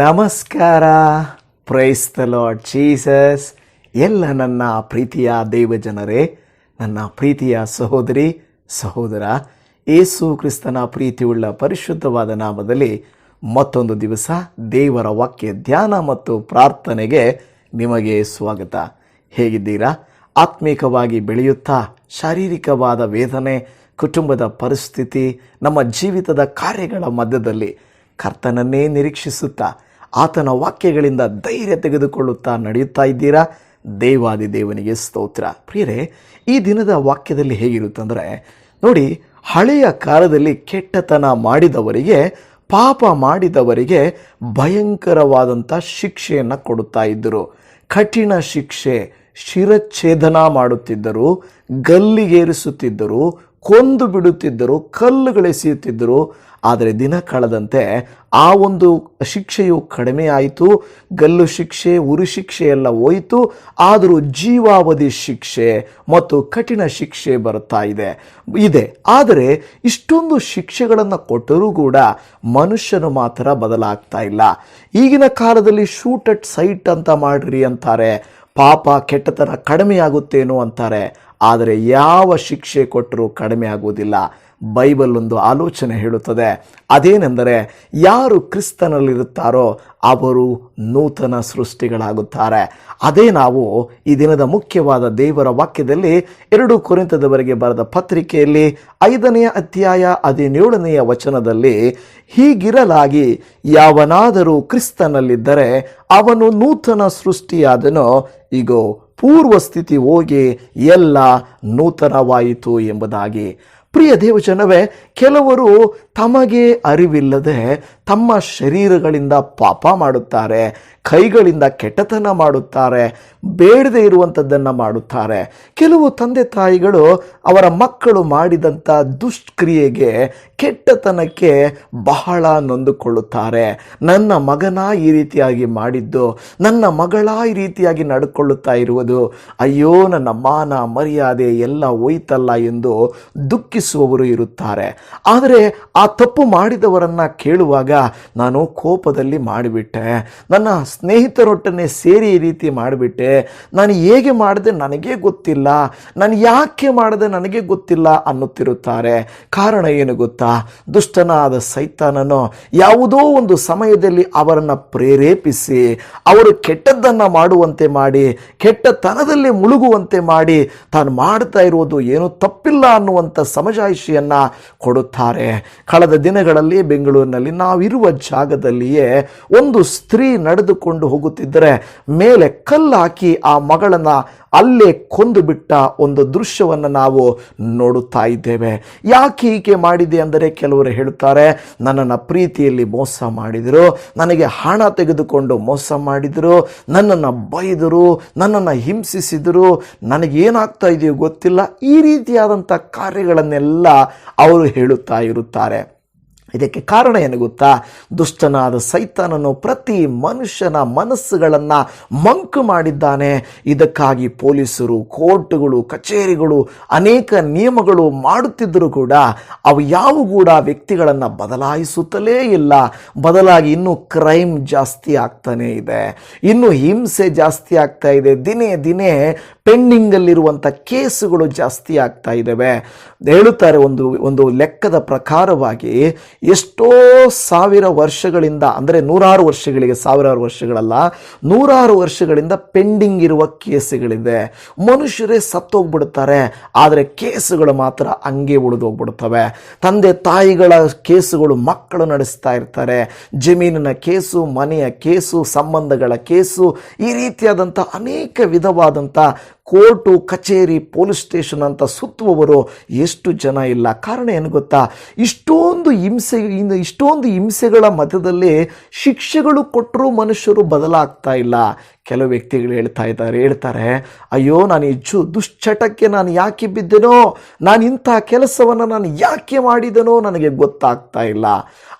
ನಮಸ್ಕಾರ. Price the Lord Jesus ಎಲ್ಲ ನನ್ನ ಪ್ರೀತಿಯ ದೇವಜನರೇ ನನ್ನ ಪ್ರೀತಿಯ ಸಹೋದರಿ, ಸಹೋದರ ಏಸು ಕ್ರಿಸ್ತನ ಪ್ರೀತಿಯುಳ್ಳ ಪರಿಶುದ್ಧವಾದ ನಾಮದಲ್ಲಿ ಮತ್ತೊಂದು ದಿವಸ ದೇವರ ವಾಕ್ಯ ಧ್ಯಾನ ಮತ್ತು ಪ್ರಾರ್ಥನೆಗೆ ನಿಮಗೆ ಸ್ವಾಗತ. ಹೇಗಿದ್ದೀರಾ? ಆತ್ಮೀಕವಾಗಿ ಬೆಳೆಯುತ್ತಾ ಶಾರೀರಿಕವಾದ ವೇದನೆ, ಕುಟುಂಬದ ಪರಿಸ್ಥಿತಿ, ನಮ್ಮ ಜೀವಿತದ ಕಾರ್ಯಗಳ ಮಧ್ಯದಲ್ಲಿ ಕರ್ತನನ್ನೇ ನಿರೀಕ್ಷಿಸುತ್ತಾ ಆತನ ವಾಕ್ಯಗಳಿಂದ ಧೈರ್ಯ ತೆಗೆದುಕೊಳ್ಳುತ್ತಾ ನಡೆಯುತ್ತಾ ಇದ್ದೀರಾ? ದೇವಾದಿ ದೇವನಿಗೆ ಸ್ತೋತ್ರ. ಪ್ರಿಯರೇ, ಈ ದಿನದ ವಾಕ್ಯದಲ್ಲಿ ಹೇಗಿರುತ್ತಂದರೆ, ನೋಡಿ, ಹಳೆಯ ಕಾಲದಲ್ಲಿ ಕೆಟ್ಟತನ ಮಾಡಿದವರಿಗೆ, ಪಾಪ ಮಾಡಿದವರಿಗೆ ಭಯಂಕರವಾದಂಥ ಶಿಕ್ಷೆಯನ್ನು ಕೊಡುತ್ತಾ ಇದ್ದರು. ಕಠಿಣ ಶಿಕ್ಷೆ, ಶಿರಚ್ಛೇದನ ಮಾಡುತ್ತಿದ್ದರು, ಗಲ್ಲಿಗೇರಿಸುತ್ತಿದ್ದರು, ಕೊಂದು ಬಿಡುತ್ತಿದ್ದರು, ಕಲ್ಲುಗಳೆಸೆಯುತ್ತಿದ್ದರು ಆದರೆ ದಿನ ಕಳೆದಂತೆ ಆ ಒಂದು ಶಿಕ್ಷೆಯು ಕಡಿಮೆ ಆಯಿತು ಗಲ್ಲು ಶಿಕ್ಷೆ, ಉರಿ ಶಿಕ್ಷೆ ಎಲ್ಲ ಹೋಯಿತು, ಆದರೂ ಜೀವಾವಧಿ ಶಿಕ್ಷೆ ಮತ್ತು ಕಠಿಣ ಶಿಕ್ಷೆ ಬರುತ್ತಾ ಇದೆ. ಇದೆ. ಆದರೆ ಇಷ್ಟೊಂದು ಶಿಕ್ಷೆಗಳನ್ನು ಕೊಟ್ಟರೂ ಕೂಡ ಮನುಷ್ಯನು ಮಾತ್ರ ಬದಲಾಗ್ತಾ ಇಲ್ಲ. ಈಗಿನ ಕಾಲದಲ್ಲಿ ಶೂಟ್ ಅಟ್ ಸೈಟ್ ಅಂತ ಮಾಡ್ರಿ ಅಂತಾರೆ. ಪಾಪ ಕೆಟ್ಟತನ ಕಡಿಮೆ ಆಗುತ್ತೇನೋ ಅಂತಾರೆ. ಆದರೆ ಯಾವ ಶಿಕ್ಷೆ ಕೊಟ್ಟರೂ ಕಡಿಮೆ ಆಗುವುದಿಲ್ಲ ಬೈಬಲ್ ಒಂದು ಆಲೋಚನೆ ಹೇಳುತ್ತದೆ. ಅದೇನೆಂದರೆ ಯಾರು ಕ್ರಿಸ್ತನಲ್ಲಿರುತ್ತಾರೋ ಅವರು ನೂತನ ಸೃಷ್ಟಿಗಳಾಗುತ್ತಾರೆ. ಅದೇ ನಾವು ಈ ದಿನದ ಮುಖ್ಯವಾದ ದೇವರ ವಾಕ್ಯದಲ್ಲಿ ಎರಡು ಕುರಿತದವರೆಗೆ ಬರೆದ ಪತ್ರಿಕೆಯಲ್ಲಿ ಐದನೆಯ ಅಧ್ಯಾಯ ಹದಿನೇಳನೆಯ ವಚನದಲ್ಲಿ ಹೀಗಿರಲಾಗಿ ಯಾವನಾದರೂ ಕ್ರಿಸ್ತನಲ್ಲಿದ್ದರೆ ಅವನು ನೂತನ ಸೃಷ್ಟಿಯಾದನೋ. ಈಗೋ ಪೂರ್ವ ಸ್ಥಿತಿ ಹೋಗಿ ಎಲ್ಲ ನೂತನವಾಯಿತು ಎಂಬುದಾಗಿ. ಪ್ರಿಯ ದೇವಜನವೇ, ಕೆಲವರು ತಮಗೆ ಅರಿವಿಲ್ಲದೆ ತಮ್ಮ ಶರೀರಗಳಿಂದ ಪಾಪ ಮಾಡುತ್ತಾರೆ, ಕೈಗಳಿಂದ ಕೆಟ್ಟತನ ಮಾಡುತ್ತಾರೆ, ಬೇಡದೇ ಇರುವಂಥದ್ದನ್ನು ಮಾಡುತ್ತಾರೆ. ಕೆಲವು ತಂದೆ ತಾಯಿಗಳು ಅವರ ಮಕ್ಕಳು ಮಾಡಿದಂಥ ದುಷ್ಕ್ರಿಯೆಗೆ, ಕೆಟ್ಟತನಕ್ಕೆ ಬಹಳ ನೊಂದುಕೊಳ್ಳುತ್ತಾರೆ. ನನ್ನ ಮಗನ ಈ ರೀತಿಯಾಗಿ ಮಾಡಿದ್ದು, ನನ್ನ ಮಗಳ ಈ ರೀತಿಯಾಗಿ ನಡ್ಕೊಳ್ಳುತ್ತಾ ಇರುವುದು, ಅಯ್ಯೋ ನನ್ನ ಮಾನ ಮರ್ಯಾದೆ ಎಲ್ಲ ಹೋಯ್ತಲ್ಲ ಎಂದು ದುಃಖಿಸುವವರು ಇರುತ್ತಾರೆ. ಆದರೆ ಆ ತಪ್ಪು ಮಾಡಿದವರನ್ನ ಕೇಳುವಾಗ ನಾನು ಕೋಪದಲ್ಲಿ ಮಾಡಿಬಿಟ್ಟೆ. ನನ್ನ ಸ್ನೇಹಿತರೊಟ್ಟನೆ ಸೇರಿ ಈ ರೀತಿ ಮಾಡಿಬಿಟ್ಟೆ. ನಾನು ಹೇಗೆ ಮಾಡಿದೆ ನನಗೇ ಗೊತ್ತಿಲ್ಲ. ನಾನು ಯಾಕೆ ಮಾಡಿದೆ ನನಗೆ ಗೊತ್ತಿಲ್ಲ ಅನ್ನುತ್ತಿರುತ್ತಾರೆ. ಕಾರಣ ಏನು ಗೊತ್ತಾ? ದುಷ್ಟನಾದ ಸೈತಾನನು ಯಾವುದೋ ಒಂದು ಸಮಯದಲ್ಲಿ ಅವರನ್ನು ಪ್ರೇರೇಪಿಸಿ, ಅವರು ಕೆಟ್ಟದ್ದನ್ನು ಮಾಡುವಂತೆ ಮಾಡಿ, ಕೆಟ್ಟತನದಲ್ಲಿ ಮುಳುಗುವಂತೆ ಮಾಡಿ, ತಾನು ಮಾಡ್ತಾ ಇರುವುದು ಏನೂ ತಪ್ಪಿಲ್ಲ ಅನ್ನುವಂಥ ಸಮಜಾಯಿಷಿಯನ್ನು ಕೊಡುತ್ತಾರೆ. ಕಳೆದ ದಿನಗಳಲ್ಲಿ ಬೆಂಗಳೂರಿನಲ್ಲಿ ನಾವಿರುವ ಜಾಗದಲ್ಲಿಯೇ ಒಂದು ಸ್ತ್ರೀ ನಡೆದುಕೊಂಡು ಹೋಗುತ್ತಿದ್ದರೆ, ಮೇಲೆ ಕಲ್ಲಾಕಿ ಆ ಮಗಳನ್ನ ಅಲ್ಲೇ ಕೊಂದು ಬಿಟ್ಟ ಒಂದು ದೃಶ್ಯವನ್ನು ನಾವು ನೋಡುತ್ತಾ ಇದ್ದೇವೆ. ಯಾಕೆ ಹೀಗೆ ಮಾಡಿದೆ ಅಂದರೆ ಕೆಲವರು ಹೇಳುತ್ತಾರೆ, ನನ್ನನ್ನು ಪ್ರೀತಿಯಲ್ಲಿ ಮೋಸ ಮಾಡಿದರು, ನನಗೆ ಹಣ ತೆಗೆದುಕೊಂಡು ಮೋಸ ಮಾಡಿದರು, ನನ್ನನ್ನು ಬೈದರು, ನನ್ನನ್ನು ಹಿಂಸಿಸಿದರು ನನಗೇನಾಗ್ತಾ ಇದೆಯೋ ಗೊತ್ತಿಲ್ಲ. ಈ ರೀತಿಯಾದಂಥ ಕಾರ್ಯಗಳನ್ನೆಲ್ಲ ಅವರು ಹೇಳುತ್ತಾ ಇರುತ್ತಾರೆ. ಇದಕ್ಕೆ ಕಾರಣ ಏನು ಗೊತ್ತಾ? ದುಷ್ಟನಾದ ಸೈತಾನನು ಪ್ರತಿ ಮನುಷ್ಯನ ಮನಸ್ಸುಗಳನ್ನು ಮಂಕು ಮಾಡಿದ್ದಾನೆ. ಇದಕ್ಕಾಗಿ ಪೊಲೀಸರು, ಕೋರ್ಟ್ಗಳು, ಕಚೇರಿಗಳು ಅನೇಕ ನಿಯಮಗಳು ಮಾಡುತ್ತಿದ್ದರೂ ಕೂಡ ಅವು ಯಾವ ಕೂಡ ವ್ಯಕ್ತಿಗಳನ್ನು ಬದಲಾಯಿಸುತ್ತಲೇ ಇಲ್ಲ. ಬದಲಾಗಿ ಇನ್ನೂ ಕ್ರೈಮ್ ಜಾಸ್ತಿ ಆಗ್ತಾನೇ ಇದೆ. ಇನ್ನು ಹಿಂಸೆ ಜಾಸ್ತಿ ಆಗ್ತಾ ಇದೆ. ದಿನೇ ದಿನೇ ಪೆಂಡಿಂಗಲ್ಲಿರುವಂಥ ಕೇಸುಗಳು ಜಾಸ್ತಿ ಆಗ್ತಾ ಇದ್ದಾವೆ. ಹೇಳುತ್ತಾರೆ ಒಂದು ಒಂದು ಲೆಕ್ಕದ ಪ್ರಕಾರವಾಗಿ ಎಷ್ಟೋ ಸಾವಿರ ವರ್ಷಗಳಿಂದ, ಅಂದರೆ ನೂರಾರು ವರ್ಷಗಳಿಗೆ ಸಾವಿರಾರು ವರ್ಷಗಳಲ್ಲ, ನೂರಾರು ವರ್ಷಗಳಿಂದ ಪೆಂಡಿಂಗ್ ಇರುವ ಕೇಸುಗಳಿದೆ. ಮನುಷ್ಯರೇ ಸತ್ತೋಗ್ಬಿಡ್ತಾರೆ, ಆದರೆ ಕೇಸುಗಳು ಮಾತ್ರ ಹಂಗೆ ಉಳಿದೋಗ್ಬಿಡ್ತವೆ. ತಂದೆ ತಾಯಿಗಳ ಕೇಸುಗಳು ಮಕ್ಕಳು ನಡೆಸ್ತಾ ಇರ್ತಾರೆ, ಜಮೀನಿನ ಕೇಸು, ಮನೆಯ ಕೇಸು, ಸಂಬಂಧಗಳ ಕೇಸು, ಈ ರೀತಿಯಾದಂಥ ಅನೇಕ ವಿಧವಾದಂಥ ಕೋರ್ಟು, ಕಚೇರಿ, ಪೊಲೀಸ್ ಸ್ಟೇಷನ್ ಅಂತ ಸುತ್ತುವವರು ಎಷ್ಟು ಜನ ಇಲ್ಲ. ಕಾರಣ ಏನು ಗೊತ್ತಾ? ಇಷ್ಟೊಂದು ಹಿಂಸೆ ಇಷ್ಟೊಂದು ಹಿಂಸೆಗಳ ಮಧ್ಯದಲ್ಲಿ ಶಿಕ್ಷೆಗಳು ಕೊಟ್ಟರೂ ಮನುಷ್ಯರು ಬದಲಾಗ್ತಾ ಇಲ್ಲ. ಕೆಲವು ವ್ಯಕ್ತಿಗಳು ಹೇಳ್ತಾ ಇದ್ದಾರೆ, ಹೇಳ್ತಾರೆ, ಅಯ್ಯೋ, ನಾನು ಹೆಚ್ಚು ದುಶ್ಚಟಕ್ಕೆ ನಾನು ಯಾಕೆ ಬಿದ್ದೆನೋ? ನಾನು ಇಂಥ ಕೆಲಸವನ್ನು ನಾನು ಯಾಕೆ ಮಾಡಿದನೋ ನನಗೆ ಗೊತ್ತಾಗ್ತಾ ಇಲ್ಲ.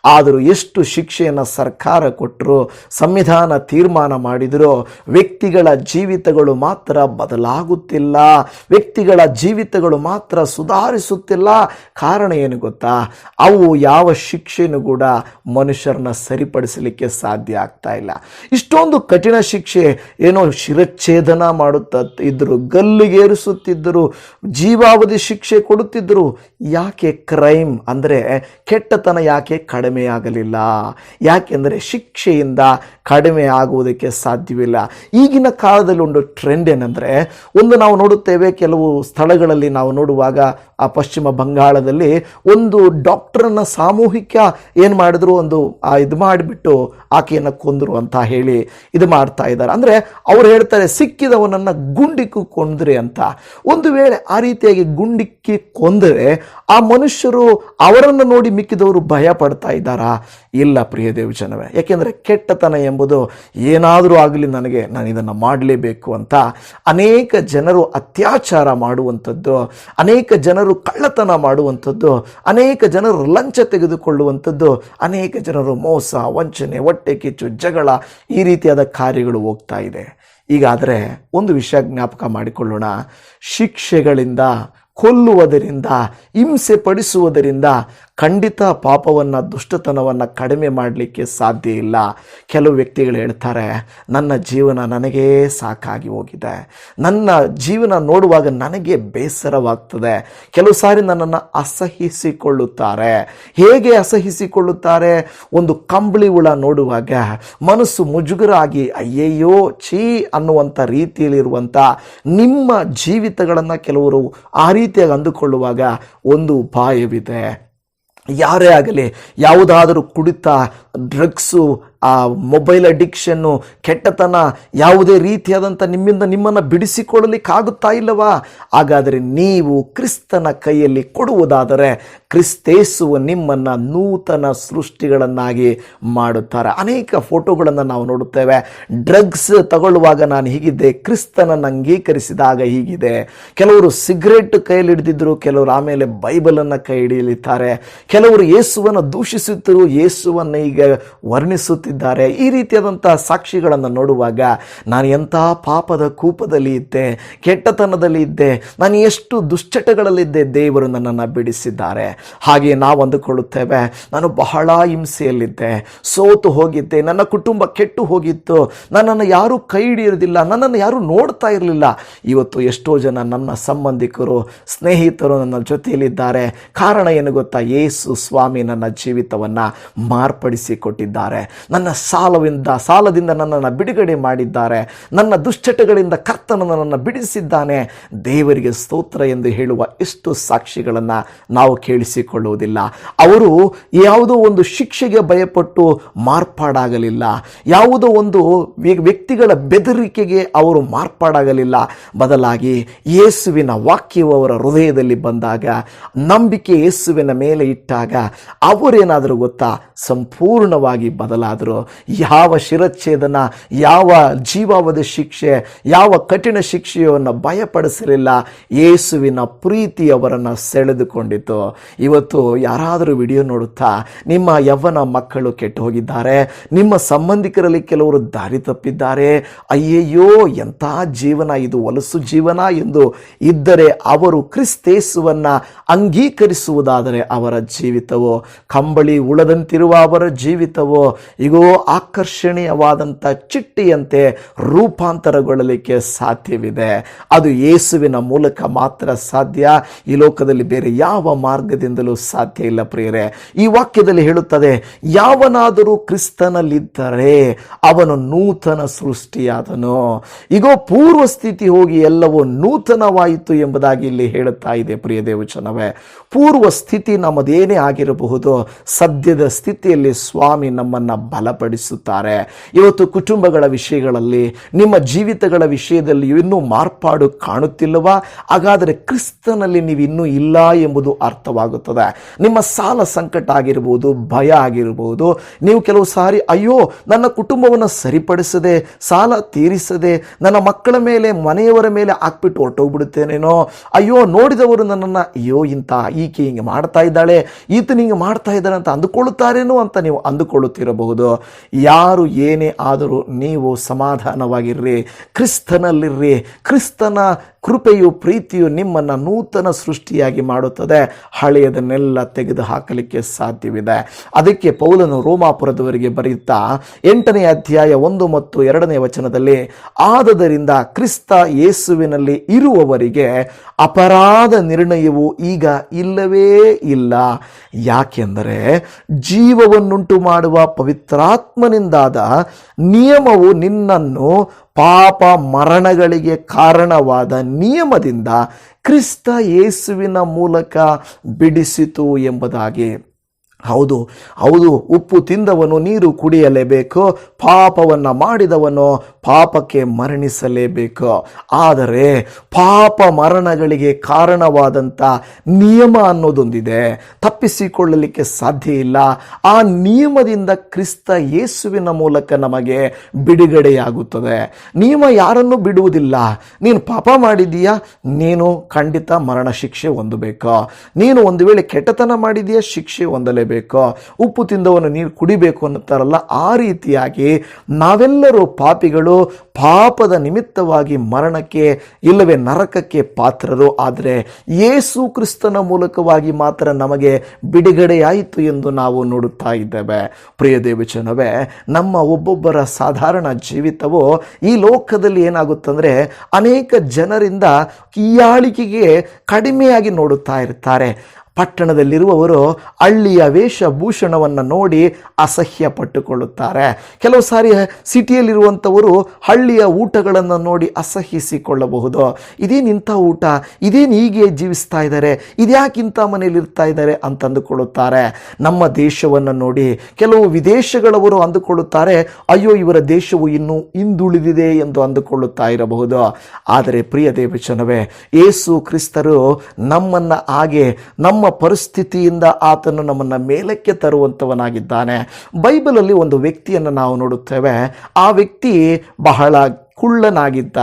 ಆದರೂ ಎಷ್ಟು ಶಿಕ್ಷೆಯನ್ನು ಸರ್ಕಾರ ಕೊಟ್ಟರು, ಸಂವಿಧಾನ ತೀರ್ಮಾನ ಮಾಡಿದರೂ, ವ್ಯಕ್ತಿಗಳ ಜೀವಿತಗಳು ಮಾತ್ರ ಬದಲಾಗುತ್ತಿಲ್ಲ, ವ್ಯಕ್ತಿಗಳ ಜೀವಿತಗಳು ಮಾತ್ರ ಸುಧಾರಿಸುತ್ತಿಲ್ಲ. ಕಾರಣ ಏನು ಗೊತ್ತಾ? ಅವು ಯಾವ ಶಿಕ್ಷೆನೂ ಕೂಡ ಮನುಷ್ಯರನ್ನ ಸರಿಪಡಿಸಲಿಕ್ಕೆ ಸಾಧ್ಯ ಆಗ್ತಾ ಇಲ್ಲ. ಇಷ್ಟೊಂದು ಕಠಿಣ ಶಿಕ್ಷೆ ಏನೋ ಶಿರಚ್ಛೇದನ ಮಾಡುತ್ತಾ ಇದ್ದರು ಗಲ್ಲಿಗೇರಿಸುತ್ತಿದ್ದರು, ಜೀವಾವಧಿ ಶಿಕ್ಷೆ ಕೊಡುತ್ತಿದ್ದರು. ಯಾಕೆ ಕ್ರೈಮ್ ಅಂದರೆ ಕೆಟ್ಟತನ ಯಾಕೆ ಕಡಿಮೆ? ಆಗಲಿಲ್ಲ ಯಾಕೆಂದರೆ ಶಿಕ್ಷೆಯಿಂದ ಕಡಿಮೆ ಆಗುವುದಕ್ಕೆ ಸಾಧ್ಯವಿಲ್ಲ. ಈಗಿನ ಕಾಲದಲ್ಲಿ ಒಂದು ಟ್ರೆಂಡ್ ಏನಂದರೆ, ಒಂದು ನಾವು ನೋಡುತ್ತೇವೆ, ಕೆಲವು ಸ್ಥಳಗಳಲ್ಲಿ ನಾವು ನೋಡುವಾಗ ಆ ಪಶ್ಚಿಮ ಬಂಗಾಳದಲ್ಲಿ ಒಂದು ಡಾಕ್ಟ್ರನ್ನ ಸಾಮೂಹಿಕ ಏನು ಮಾಡಿದ್ರು? ಒಂದು, ಆ ಇದು ಮಾಡಿಬಿಟ್ಟು ಆಕೆಯನ್ನು ಕೊಂದರು ಅಂತ ಹೇಳಿ ಇದು ಮಾಡ್ತಾ ಇದ್ದಾರೆ. ಅಂದರೆ ಅವ್ರು ಹೇಳ್ತಾರೆ, ಸಿಕ್ಕಿದವನನ್ನು ಗುಂಡಿಕ್ಕು ಕೊಂದ್ರೆ ಅಂತ. ಒಂದು ವೇಳೆ ಆ ರೀತಿಯಾಗಿ ಗುಂಡಿಕ್ಕಿ ಕೊಂದರೆ ಆ ಮನುಷ್ಯರು ಅವರನ್ನು ನೋಡಿ ಮಿಕ್ಕಿದವರು ಭಯ ಪಡ್ತಾ ಇದ್ದಾರಾ? ಇಲ್ಲ ಪ್ರಿಯ ದೇವಜನವೇ ಯಾಕೆಂದರೆ ಕೆಟ್ಟತನ ಎಂಬುದು ಏನಾದರೂ ಆಗಲಿ ನನಗೆ, ನಾನು ಇದನ್ನು ಮಾಡಲೇಬೇಕು ಅಂತ ಅನೇಕ ಜನರು ಅತ್ಯಾಚಾರ ಮಾಡುವಂಥದ್ದು, ಅನೇಕ ಜನರು ಕಳ್ಳತನ ಮಾಡುವಂಥದ್ದು, ಅನೇಕ ಜನರು ಲಂಚ ತೆಗೆದುಕೊಳ್ಳುವಂಥದ್ದು, ಅನೇಕ ಜನರು ಮೋಸ, ವಂಚನೆ, ಹೊಟ್ಟೆ ಕಿಚ್ಚು, ಜಗಳ ಈ ರೀತಿಯಾದ ಕಾರ್ಯಗಳು ಹೋಗ್ತಾ ಇದೆ. ಈಗಾದರೆ ಒಂದು ವಿಷಯ ಜ್ಞಾಪಕ ಮಾಡಿಕೊಳ್ಳೋಣ. ಶಿಕ್ಷೆಗಳಿಂದ ಕೊಲ್ಲುವುದರಿಂದ ಹಿಂಸೆ ಪಡಿಸುವುದರಿಂದ ಖಂಡಿತ ಪಾಪವನ್ನು, ದುಷ್ಟತನವನ್ನು ಕಡಿಮೆ ಮಾಡಲಿಕ್ಕೆ ಸಾಧ್ಯ ಇಲ್ಲ. ಕೆಲವು ವ್ಯಕ್ತಿಗಳು ಹೇಳ್ತಾರೆ, ನನ್ನ ಜೀವನ ನನಗೇ ಸಾಕಾಗಿ ಹೋಗಿದೆ. ನನ್ನ ಜೀವನ ನೋಡುವಾಗ ನನಗೆ ಬೇಸರವಾಗ್ತದೆ. ಕೆಲವು ಸಾರಿ ನನ್ನನ್ನು ಅಸಹಿಸಿಕೊಳ್ಳುತ್ತಾರೆ. ಹೇಗೆ ಅಸಹಿಸಿಕೊಳ್ಳುತ್ತಾರೆ? ಒಂದು ಕಂಬಳಿ ಹುಳ ನೋಡುವಾಗ ಮನಸ್ಸು ಮುಜುಗರಾಗಿ, ಅಯ್ಯಯ್ಯೋ, ಛೀ ಅನ್ನುವಂಥ ರೀತಿಯಲ್ಲಿರುವಂಥ ನಿಮ್ಮ ಜೀವಿತಗಳನ್ನು ಕೆಲವರು ಆ ರೀತಿಯಾಗಿ ಅಂದುಕೊಳ್ಳುವಾಗ ಒಂದು ಉಪಾಯವಿದೆ ಯಾರೇ ಆಗಲಿ ಯಾವುದಾದರೂ ಕುಡಿತ ಡ್ರಗ್ಸು ಆ ಮೊಬೈಲ್ ಅಡಿಕ್ಷನ್ನು ಕೆಟ್ಟತನ ಯಾವುದೇ ರೀತಿಯಾದಂಥ ನಿಮ್ಮಿಂದ ನಿಮ್ಮನ್ನು ಬಿಡಿಸಿಕೊಳ್ಳಲಿಕ್ಕಾಗುತ್ತಾ ಇಲ್ಲವಾ? ಹಾಗಾದರೆ ನೀವು ಕ್ರಿಸ್ತನ ಕೈಯಲ್ಲಿ ಕೊಡುವುದಾದರೆ ಕ್ರಿಸ್ತೇಸುವ ನಿಮ್ಮನ್ನು ನೂತನ ಸೃಷ್ಟಿಗಳನ್ನಾಗಿ ಮಾಡುತ್ತಾರೆ. ಅನೇಕ ಫೋಟೋಗಳನ್ನು ನಾವು ನೋಡುತ್ತೇವೆ. ಡ್ರಗ್ಸ್ ತಗೊಳ್ಳುವಾಗ ನಾನು ಹೀಗಿದ್ದೆ, ಕ್ರಿಸ್ತನನ್ನು ಅಂಗೀಕರಿಸಿದಾಗ ಹೀಗಿದೆ. ಕೆಲವರು ಸಿಗರೇಟ್ ಕೈಯಲ್ಲಿ ಹಿಡಿದಿದ್ದರು ಕೆಲವರು ಆಮೇಲೆ ಬೈಬಲನ್ನು ಕೈ ಹಿಡಿಯಲಿದ್ದಾರೆ. ಕೆಲವರು ಯೇಸುವನ್ನು ದೂಷಿಸುತ್ತಿರು, ಯೇಸುವನ್ನು ಈಗ ವರ್ಣಿಸುತ್ತಿದ್ದಾರೆ ಈ ರೀತಿಯಾದಂತಹ ಸಾಕ್ಷಿಗಳನ್ನು ನೋಡುವಾಗ ನಾನು ಎಂಥ ಪಾಪದ ಕೂಪದಲ್ಲಿ ಇದ್ದೆ, ಕೆಟ್ಟತನದಲ್ಲಿ ಇದ್ದೆ, ನಾನು ಎಷ್ಟು ದುಶ್ಚಟಗಳಲ್ಲಿದ್ದೆ ದೇವರು ನನ್ನನ್ನು ಬಿಡಿಸಿದ್ದಾರೆ. ಹಾಗೆ ನಾವು ಅಂದುಕೊಳ್ಳುತ್ತೇವೆ, ನಾನು ಬಹಳ ಹಿಂಸೆಯಲ್ಲಿದ್ದೆ, ಸೋತು ಹೋಗಿದ್ದೆ, ನನ್ನ ಕುಟುಂಬ ಕೆಟ್ಟು ಹೋಗಿತ್ತು, ನನ್ನನ್ನು ಯಾರೂ ಕೈ ಹಿಡಿಯೋದಿಲ್ಲ ನನ್ನನ್ನು ಯಾರೂ ನೋಡ್ತಾ ಇರಲಿಲ್ಲ. ಇವತ್ತು ಎಷ್ಟೋ ಜನ ನನ್ನ ಸಂಬಂಧಿಕರು, ಸ್ನೇಹಿತರು ನನ್ನ ಜೊತೆಯಲ್ಲಿದ್ದಾರೆ. ಕಾರಣ ಏನು ಗೊತ್ತಾ? ಯೇಸು ಸ್ವಾಮಿ ನನ್ನ ಜೀವಿತವನ್ನು ಮಾರ್ಪಡಿಸಿಕೊಟ್ಟಿದ್ದಾರೆ. ನನ್ನ ಸಾಲವಿಂದ, ಸಾಲದಿಂದ ನನ್ನನ್ನು ಬಿಡುಗಡೆ ಮಾಡಿದ್ದಾರೆ. ನನ್ನ ದುಶ್ಚಟಗಳಿಂದ ಕರ್ತನ ನನ್ನನ್ನು ಬಿಡಿಸಿದ್ದಾನೆ. ದೇವರಿಗೆ ಸ್ತೋತ್ರ ಎಂದು ಹೇಳುವ ಎಷ್ಟು ಸಾಕ್ಷಿಗಳನ್ನು ನಾವು ಕೇಳಿಸಿಕೊಳ್ಳುವುದಿಲ್ಲ. ಅವರು ಯಾವುದೋ ಒಂದು ಶಿಕ್ಷೆಗೆ ಭಯಪಟ್ಟು ಮಾರ್ಪಾಡಾಗಲಿಲ್ಲ. ಯಾವುದೋ ಒಂದು ವ್ಯಕ್ತಿಗಳ ಬೆದರಿಕೆಗೆ ಅವರು ಮಾರ್ಪಾಡಾಗಲಿಲ್ಲ. ಬದಲಾಗಿ ಯೇಸುವಿನ ವಾಕ್ಯವು ಅವರ ಹೃದಯದಲ್ಲಿ ಬಂದಾಗ, ನಂಬಿಕೆ ಯೇಸುವಿನ ಮೇಲೆ ಇಟ್ಟಾಗ ಅವರೇನಾದರೂ ಗೊತ್ತಾ, ಸಂಪೂರ್ಣವಾಗಿ ಬದಲಾದರು ಯಾವ ಶಿರಚ್ಛೇದನ, ಯಾವ ಜೀವಾವಧಿ ಶಿಕ್ಷೆ, ಯಾವ ಕಠಿಣ ಶಿಕ್ಷೆಯನ್ನು ಭಯಪಡಿಸಲಿಲ್ಲ, ಯೇಸುವಿನ ಪ್ರೀತಿ ಅವರನ್ನು ಸೆಳೆದುಕೊಂಡಿತು. ಇವತ್ತು ಯಾರಾದರೂ ವಿಡಿಯೋ ನೋಡುತ್ತಾ ನಿಮ್ಮ ಯವ್ವನ ಮಕ್ಕಳು ಕೆಟ್ಟು ಹೋಗಿದ್ದಾರೆ ನಿಮ್ಮ ಸಂಬಂಧಿಕರಲ್ಲಿ ಕೆಲವರು ದಾರಿ ತಪ್ಪಿದ್ದಾರೆ, ಅಯ್ಯಯ್ಯೋ ಎಂಥ ಜೀವನ ಇದು, ಹೊಲಸು ಜೀವನ ಎಂದು ಇದ್ದರೆ ಅವರು ಕ್ರಿಸ್ತೇಸುವನ್ನು ಅಂಗೀಕರಿಸುವುದಾದರೆ ಅವರ ಜೀವಿತವೋ, ಕಂಬಳಿ ಉಳದಂತಿರುವ ಅವರ ಜೀವಿತವೋ ಈಗೋ ಆಕರ್ಷಣೀಯವಾದಂಥ ಚಿಟ್ಟಿಯಂತೆ ರೂಪಾಂತರಗೊಳ್ಳಲಿಕ್ಕೆ ಸಾಧ್ಯವಿದೆ. ಅದು ಯೇಸುವಿನ ಮೂಲಕ ಮಾತ್ರ ಸಾಧ್ಯ. ಈ ಲೋಕದಲ್ಲಿ ಬೇರೆ ಯಾವ ಮಾರ್ಗದಿಂದಲೂ ಸಾಧ್ಯ ಇಲ್ಲ ಪ್ರಿಯರೇ. ಈ ವಾಕ್ಯದಲ್ಲಿ ಹೇಳುತ್ತದೆ, ಯಾವನಾದರೂ ಕ್ರಿಸ್ತನಲ್ಲಿದ್ದರೆ ಅವನು ನೂತನ ಸೃಷ್ಟಿಯಾದನು. ಈಗೋ ಪೂರ್ವ ಸ್ಥಿತಿ ಹೋಗಿ ಎಲ್ಲವೂ ನೂತನವಾಯಿತು ಎಂಬುದಾಗಿ ಇಲ್ಲಿ ಹೇಳುತ್ತಾ ಇದೆ ಪ್ರಿಯ ದೇವಚನವೇ. ಪೂರ್ವ ಸ್ಥಿತಿ ನಮ್ಮದೇನೇ ಆಗಿರಬಹುದು, ಸದ್ಯದ ಸ್ಥಿತಿಯಲ್ಲಿ ಸ್ವಾಮಿ ನಮ್ಮನ್ನು ಬಲಪಡಿಸುತ್ತಾರೆ. ಇವತ್ತು ಕುಟುಂಬಗಳ ವಿಷಯಗಳಲ್ಲಿ, ನಿಮ್ಮ ಜೀವಿತಗಳ ವಿಷಯದಲ್ಲಿ ಇನ್ನೂ ಮಾರ್ಪಾಡು ಕಾಣುತ್ತಿಲ್ಲವಾ? ಹಾಗಾದರೆ ಕ್ರಿಸ್ತನಲ್ಲಿ ನೀವು ಇನ್ನೂ ಇಲ್ಲ ಎಂಬುದು ಅರ್ಥವಾಗುತ್ತದೆ. ನಿಮ್ಮ ಸಾಲ ಸಂಕಟ ಆಗಿರ್ಬೋದು, ಭಯ ಆಗಿರ್ಬೋದು, ನೀವು ಕೆಲವು ಸಾರಿ, ಅಯ್ಯೋ, ನನ್ನ ಕುಟುಂಬವನ್ನು ಸರಿಪಡಿಸದೆ, ಸಾಲ ತೀರಿಸದೆ, ನನ್ನ ಮಕ್ಕಳ ಮೇಲೆ, ಮನೆಯವರ ಮೇಲೆ ಹಾಕ್ಬಿಟ್ಟು ಹೊರಟೋಗ್ಬಿಡುತ್ತೇನೇನೋ? ಅಯ್ಯೋ, ನೋಡಿದವರು ನನ್ನನ್ನು, ಅಯ್ಯೋ, ಇಂಥ ಈಕೆ ಹಿಂಗೆ ಮಾಡ್ತಾ ಇದ್ದಾಳೆ, ಈತನ ಹಿಂಗೆ ಮಾಡ್ತಾ ಇದ್ದಾನೆ ಅಂತ ಅಂದುಕೊಳ್ಳುತ್ತಾರೇನೋ ಅಂತ ನೀವು ಅಂದುಕೊಳ್ಳುತ್ತಿರಬಹುದು. ಯಾರು ಏನೇ ಆದರೂ ನೀವು ಸಮಾಧಾನವಾಗಿರ್ರಿ ಕ್ರಿಸ್ತನಲ್ಲಿರ್ರಿ ಕ್ರಿಸ್ತನ ಕೃಪೆಯು ಪ್ರೀತಿಯು ನಿಮ್ಮನ್ನು ನೂತನ ಸೃಷ್ಟಿಯಾಗಿ ಮಾಡುತ್ತದೆ. ಹಳೆಯದನ್ನೆಲ್ಲ ತೆಗೆದು ಹಾಕಲಿಕ್ಕೆ ಸಾಧ್ಯವಿದೆ. ಅದಕ್ಕೆ ಪೌಲನು ರೋಮಾಪುರದವರಿಗೆ ಬರೆಯುತ್ತಾ, ಎಂಟನೇ ಅಧ್ಯಾಯ ಒಂದು ಮತ್ತು ಎರಡನೇ ವಚನದಲ್ಲಿ, ಆದದರಿಂದ ಕ್ರಿಸ್ತ ಯೇಸುವಿನಲ್ಲಿ ಇರುವವರಿಗೆ ಅಪರಾಧ ನಿರ್ಣಯವು ಈಗ ಇಲ್ಲವೇ ಇಲ್ಲ. ಯಾಕೆಂದರೆ ಜೀವವನ್ನುಂಟು ಮಾಡುವ ಪವಿತ್ರಾತ್ಮನಿಂದಾದ ನಿಯಮವು ನಿನ್ನನ್ನು ಪಾಪ ಮರಣಗಳಿಗೆ ಕಾರಣವಾದ ನಿಯಮದಿಂದ ಕ್ರಿಸ್ತ ಯೇಸುವಿನ ಮೂಲಕ ಬಿಡಿಸಿತು ಎಂಬುದಾಗಿ. ಹೌದು ಹೌದು, ಉಪ್ಪು ತಿಂದವನು ನೀರು ಕುಡಿಯಲೇಬೇಕು, ಪಾಪವನ್ನು ಮಾಡಿದವನು ಪಾಪಕ್ಕೆ ಮರಣಿಸಲೇಬೇಕು. ಆದರೆ ಪಾಪ ಮರಣಗಳಿಗೆ ಕಾರಣವಾದಂಥ ನಿಯಮ ಅನ್ನೋದೊಂದಿದೆ. ತಪ್ಪಿಸಿಕೊಳ್ಳಲಿಕ್ಕೆ ಸಾಧ್ಯ ಇಲ್ಲ. ಆ ನಿಯಮದಿಂದ ಕ್ರಿಸ್ತ ಯೇಸುವಿನ ಮೂಲಕ ನಮಗೆ ಬಿಡುಗಡೆಯಾಗುತ್ತದೆ. ನಿಯಮ ಯಾರನ್ನು ಬಿಡುವುದಿಲ್ಲ? ನೀನು ಪಾಪ ಮಾಡಿದೀಯಾ ನೀನು ಖಂಡಿತ ಮರಣ ಶಿಕ್ಷೆ ಹೊಂದಬೇಕು. ನೀನು ಒಂದು ವೇಳೆ ಕೆಟ್ಟತನ ಮಾಡಿದೀಯಾ ಶಿಕ್ಷೆ ಹೊಂದಲೇಬೇಕು. ಉಪ್ಪು ತಿಂದವನು ನೀರು ಕುಡಿಬೇಕು ಅನ್ನುತ್ತಾರಲ್ಲ? ಆ ರೀತಿಯಾಗಿ ನಾವೆಲ್ಲರೂ ಪಾಪಿಗಳು ಪಾಪದ ನಿಮಿತ್ತವಾಗಿ ಮರಣಕ್ಕೆ ಇಲ್ಲವೇ ನರಕಕ್ಕೆ ಪಾತ್ರರು. ಆದರೆ ಯೇಸು ಕ್ರಿಸ್ತನ ಮೂಲಕವಾಗಿ ಮಾತ್ರ ನಮಗೆ ಬಿಡುಗಡೆಯಾಯಿತು ಎಂದು ನಾವು ನೋಡುತ್ತಾ ಇದ್ದೇವೆ. ಪ್ರಿಯ ದೇವಚನವೇ ನಮ್ಮ ಒಬ್ಬೊಬ್ಬರ ಸಾಧಾರಣ ಜೀವಿತವು ಈ ಲೋಕದಲ್ಲಿ ಏನಾಗುತ್ತಂದರೆ ಅನೇಕ ಜನರಿಂದ ಕೀಯಾಳಿಕೆಗೆ ಕಡಿಮೆಯಾಗಿ ನೋಡುತ್ತಾ ಇರ್ತಾರೆ. ಪಟ್ಟಣದಲ್ಲಿರುವವರು ಹಳ್ಳಿಯ ವೇಷಭೂಷಣವನ್ನು ನೋಡಿ ಅಸಹ್ಯ ಪಟ್ಟುಕೊಳ್ಳುತ್ತಾರೆ ಕೆಲವು ಸಾರಿ ಸಿಟಿಯಲ್ಲಿರುವಂಥವರು ಹಳ್ಳಿಯ ಊಟಗಳನ್ನು ನೋಡಿ ಅಸಹ್ಯಿಸಿಕೊಳ್ಳಬಹುದು ಇದೇನು ಇಂಥ ಊಟ ಇದೇನು ಹೀಗೆ ಜೀವಿಸ್ತಾ ಇದ್ದಾರೆ ಇದ್ಯಾಕಿಂಥ ಮನೆಯಲ್ಲಿ ಇರ್ತಾ ಇದ್ದಾರೆ ಅಂತ ಅಂದುಕೊಳ್ಳುತ್ತಾರೆ. ನಮ್ಮ ದೇಶವನ್ನು ನೋಡಿ ಕೆಲವು ವಿದೇಶಗಳವರು ಅಂದುಕೊಳ್ಳುತ್ತಾರೆ, ಅಯ್ಯೋ ಇವರ ದೇಶವು ಇನ್ನೂ ಹಿಂದುಳಿದಿದೆ ಎಂದು ಅಂದುಕೊಳ್ಳುತ್ತಾ ಇರಬಹುದು. ಆದರೆ ಪ್ರಿಯ ದೇವಚನವೇ ಏಸು ಕ್ರಿಸ್ತರು ನಮ್ಮನ್ನು ಹಾಗೆ ನಮ್ಮ ಪರಿಸ್ಥಿತಿಯಿಂದ ಆತನು ನಮ್ಮನ್ನು ಮೇಲಕ್ಕೆ ತರುವಂತವನಾಗಿದ್ದಾನೆ ಬೈಬಲಲ್ಲಿ ಒಂದು ವ್ಯಕ್ತಿಯನ್ನು ನಾವು ನೋಡುತ್ತೇವೆ. ಆ ವ್ಯಕ್ತಿ ಬಹಳ ಕುಳ್ಳನಾಗಿದ್ದ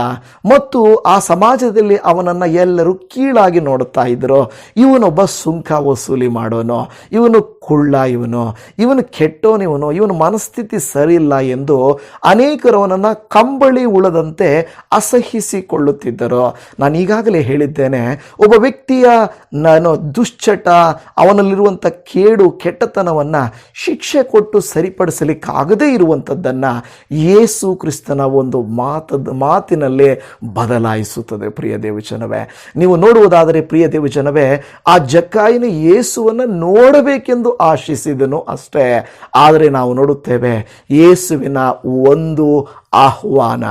ಮತ್ತು ಆ ಸಮಾಜದಲ್ಲಿ ಅವನನ್ನು ಎಲ್ಲರೂ ಕೀಳಾಗಿ ನೋಡುತ್ತಾ ಇದ್ದರು ಇವನೊಬ್ಬ ಸುಂಕ ವಸೂಲಿ ಮಾಡೋನು. ಇವನು ಕುಳ್ಳ ಇವನು ಇವನು ಕೆಟ್ಟೋನಿವನು ಇವನ ಮನಸ್ಥಿತಿ ಸರಿಯಿಲ್ಲ ಎಂದು ಅನೇಕರು ಅವನನ್ನು ಕಂಬಳಿ ಉಳದಂತೆ ಅಸಹಿಸಿಕೊಳ್ಳುತ್ತಿದ್ದರು. ನಾನು ಈಗಾಗಲೇ ಹೇಳಿದ್ದೇನೆ, ಒಬ್ಬ ವ್ಯಕ್ತಿಯ ನಾನು ದುಶ್ಚಟ ಅವನಲ್ಲಿರುವಂಥ ಕೇಡು, ಕೆಟ್ಟತನವನ್ನು ಶಿಕ್ಷೆ ಕೊಟ್ಟು ಸರಿಪಡಿಸಲಿಕ್ಕಾಗದೇ ಇರುವಂಥದ್ದನ್ನು ಯೇಸು ಕ್ರಿಸ್ತನ ಒಂದು ಮಾತದ, ಮಾತಿನಲ್ಲೇ ಬದಲಾಯಿಸುತ್ತದೆ. ಪ್ರಿಯ ದೇವಜನವೇ, ನೀವು ನೋಡುವುದಾದರೆ ಪ್ರಿಯ ದೇವಜನವೇ, ಆ ಜಕ್ಕಾಯಿನ ಯೇಸುವನ್ನು ನೋಡಬೇಕೆಂದು ಆಶಿಸಿದನು ಅಷ್ಟೇ. ಆದರೆ ನಾವು ನೋಡುತ್ತೇವೆ ಯೇಸುವಿನ ಒಂದು ಆಹ್ವಾನ.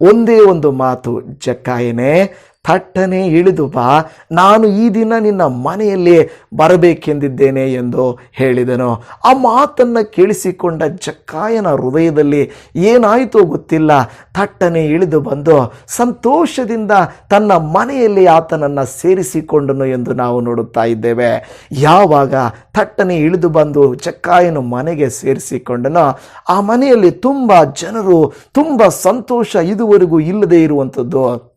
ಒಂದೇ ಒಂದು ಮಾತು ಜಕ್ಕಾಯನೇ ಥಟ್ಟನೆ ಇಳಿದು ಬಾ, ನಾನು ಈ ದಿನ ನಿನ್ನ ಮನೆಯಲ್ಲಿ ಬರಬೇಕೆಂದಿದ್ದೇನೆ ಎಂದು ಹೇಳಿದನು. ಆ ಮಾತನ್ನು ಕೇಳಿಸಿಕೊಂಡ ಜಕ್ಕಾಯನ ಹೃದಯದಲ್ಲಿ ಏನಾಯಿತೋ ಗೊತ್ತಿಲ್ಲ. ಥಟ್ಟನೆ ಇಳಿದು ಬಂದು ಸಂತೋಷದಿಂದ ತನ್ನ ಮನೆಯಲ್ಲಿ ಆತನನ್ನು ಸೇರಿಸಿಕೊಂಡನು ಎಂದು ನಾವು ನೋಡುತ್ತಾ ಇದ್ದೇವೆ. ಯಾವಾಗ ಥಟ್ಟನೆ ಇಳಿದು ಬಂದು ಚಕ್ಕಾಯನು ಮನೆಗೆ ಸೇರಿಸಿಕೊಂಡನೋ, ಆ ಮನೆಯಲ್ಲಿ ತುಂಬ ಜನರು, ತುಂಬ ಸಂತೋಷ ಇದುವರೆಗೂ ಇಲ್ಲದೆ ಇರುವಂಥದ್ದು